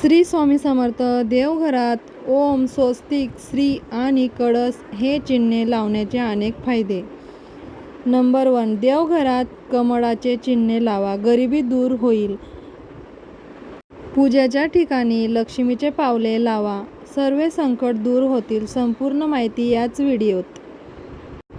श्री स्वामी समर्थ देवघरात ओम स्वस्तिक श्री आणि कळस हे चिन्हे लावण्याचे अनेक फायदे. नंबर वन देवघरात कमळाचे चिन्हे लावा गरिबी दूर होईल. पूजेच्या ठिकाणी लक्ष्मीचे पावले लावा सर्व संकट दूर होतील संपूर्ण माहिती याच व्हिडिओत.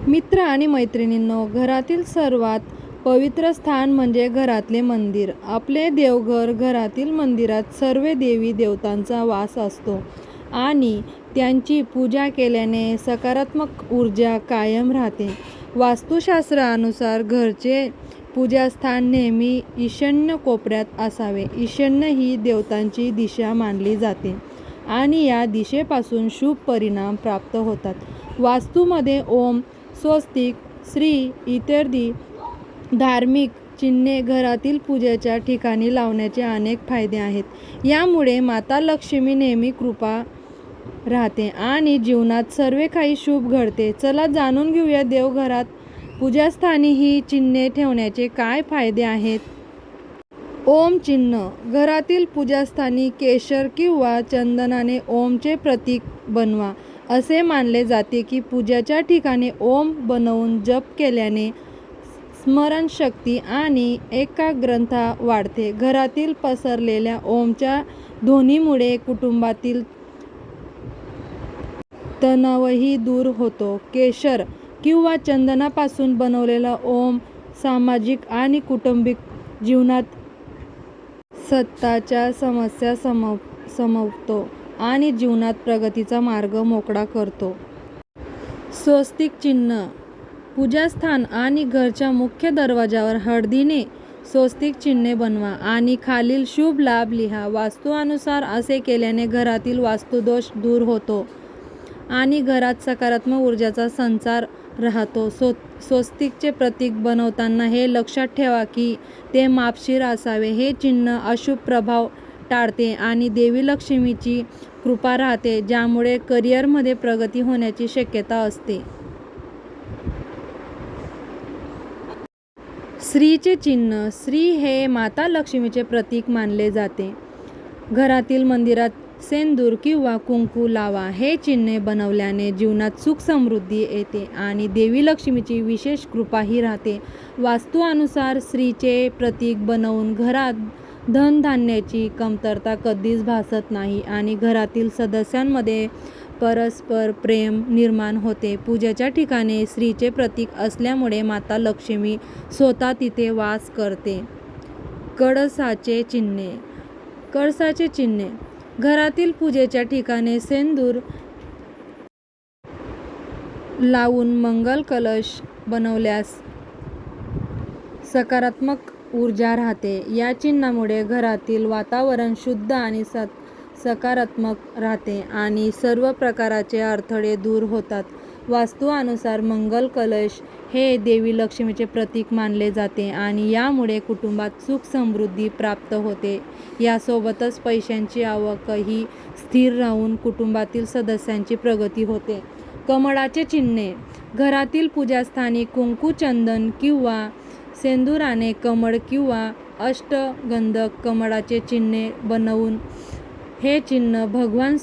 मित्र आणि मैत्रिणींनो घरातील सर्वात पवित्र स्थान म्हणजे घरातले मंदिर. आपले देवघर घरातील मंदिरात सर्व देवी देवतांचा वास असतो आणि त्यांची पूजा केल्याने सकारात्मक ऊर्जा कायम राहते. वास्तुशास्त्रानुसार घरचे पूजास्थान नेहमी ईशान्य कोपऱ्यात असावे. ईशान्य ही देवतांची दिशा मानली जाते आणि या दिशेपासून शुभ परिणाम प्राप्त होतात. वास्तूमध्ये ओम स्वस्तिक श्री इत्यादी धार्मिक चिन्हे घरातील पूजेच्या ठिकाणी लावण्याचे अनेक फायदे आहेत. यामुळे माता लक्ष्मी नेहमी कृपा राहते आणि जीवनात सर्व काही शुभ घडते. चला जाणून घेऊया देवघरात पूजास्थानी ही चिन्हे ठेवण्याचे काय फायदे आहेत. ओम चिन्ह. घरातील पूजास्थानी केशर किंवा चंदनाने ओमचे प्रतीक बनवा. असे मानले जाते की पूजाच्या ठिकाणी ओम बनवून जप केल्याने स्मरणशक्ती आणि एकाग्रता वाढते. घरातील पसरलेल्या ओमच्या ध्वनीमुळे कुटुंबातील तणावही दूर होतो. केशर किंवा चंदनापासून बनवलेला ओम सामाजिक आणि कुटुंबिक जीवनात सत्ताच्या समस्या समव समवतो आणि जीवनात प्रगतीचा मार्ग मोकळा करतो. स्वस्तिक चिन्ह पूजास्थान आणि घरच्या मुख्य दरवाजावर हळदीने स्वस्तिक चिन्हे बनवा आणि खालील शुभ लाभ लिहा. वास्तुनुसार असे केल्याने घरातील वास्तुदोष दूर होतो आणि घरात सकारात्मक ऊर्जाचा संचार राहतो. स्व स्वस्तिकचे प्रतीक बनवताना हे लक्षात ठेवा की ते मापशीर असावे. हे चिन्ह अशुभ प्रभाव टाळते आणि देवी लक्ष्मीची कृपा राहते ज्यामुळे करिअरमध्ये प्रगती होण्याची शक्यता असते. स्त्रीचे चिन्ह स्त्री हे माता लक्ष्मीचे प्रतीक मानले जाते. घरातील मंदिरात सेंदूर किंवा कुंकू लावा हे चिन्हे बनवल्याने जीवनात सुख समृद्धी येते आणि देवी लक्ष्मीची विशेष कृपाही राहते. वास्तुनुसार स्त्रीचे प्रतीक बनवून घरात धनधान्याची कमतरता कधीच भासत नाही आणि घरातील सदस्यांमध्ये परस्पर प्रेम निर्माण होते. पूजेच्या ठिकाणी स्त्रीचे प्रतीक असल्यामुळे माता लक्ष्मी स्वतः तिथे वास करते. कळसाचे चिन्हे. कळसाचे चिन्हे. घरातील पूजेच्या ठिकाणी सेंदूर लावून मंगल कलश बनवल्यास सकारात्मक ऊर्जा राहते. या चिन्हामुळे घरातील वातावरण शुद्ध आणि सत सकारात्मक राहते आणि सर्व प्रकारचे अडथळे दूर होतात. वास्तुनुसार मंगल कलश हे देवी लक्ष्मीचे प्रतीक मानले जाते आणि यामुळे कुटुंबात सुख समृद्धी प्राप्त होते. यासोबतच पैशांची आवकही स्थिर राहून कुटुंबातील सदस्यांची प्रगती होते. कमळाचे चिन्हे घरातील पूजास्थानी कुंकू चंदन किंवा सेंदुराने कमळ किंवा अष्टगंधक कमळाचे चिन्हे बनवून हे चिन्ह भगवान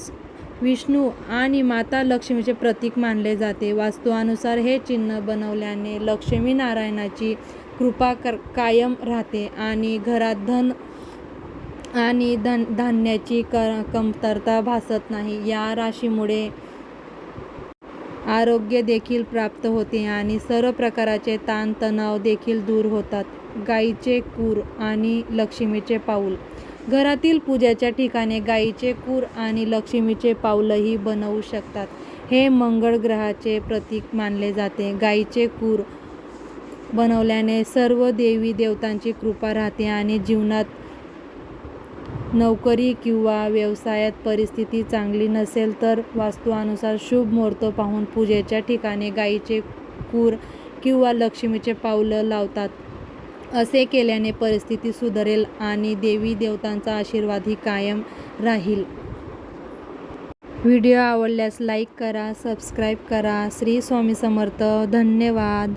विष्णू आणि माता लक्ष्मीचे प्रतीक मानले जाते. वास्तुअनुसार हे चिन्ह बनवल्याने लक्ष्मी नारायणाची कृपा कर कायम राहते आणि घरात धन आणि धन धान्याची क कमतरता भासत नाही. या राशीमुळे आरोग्य देखील प्राप्त होते आणि सर्व प्रकारचे ताणतणाव देखील दूर होतात. गाईचे कूर आणि लक्ष्मीचे पाऊल. घरातील पूजेच्या ठिकाणी गाईचे कूर आणि लक्ष्मीचे पाऊलही बनवू शकतात. हे मंगळ ग्रहाचे प्रतीक मानले जाते. गाईचे कूर बनवल्याने सर्व देवी देवतांची कृपा राहते आणि जीवनात नोकरी किंवा व्यवसायात परिस्थिती चांगली नसेल तर वास्तुनुसार शुभ मुहूर्त पाहून पूजेच्या ठिकाणी गाईचे कूर किंवा लक्ष्मीचे पावलं लावतात. असे केल्याने परिस्थिती सुधारेल आणि देवी देवतांचा आशीर्वादही कायम राहील. व्हिडिओ आवडल्यास लाईक करा सबस्क्राईब करा. श्री स्वामी समर्थ. धन्यवाद.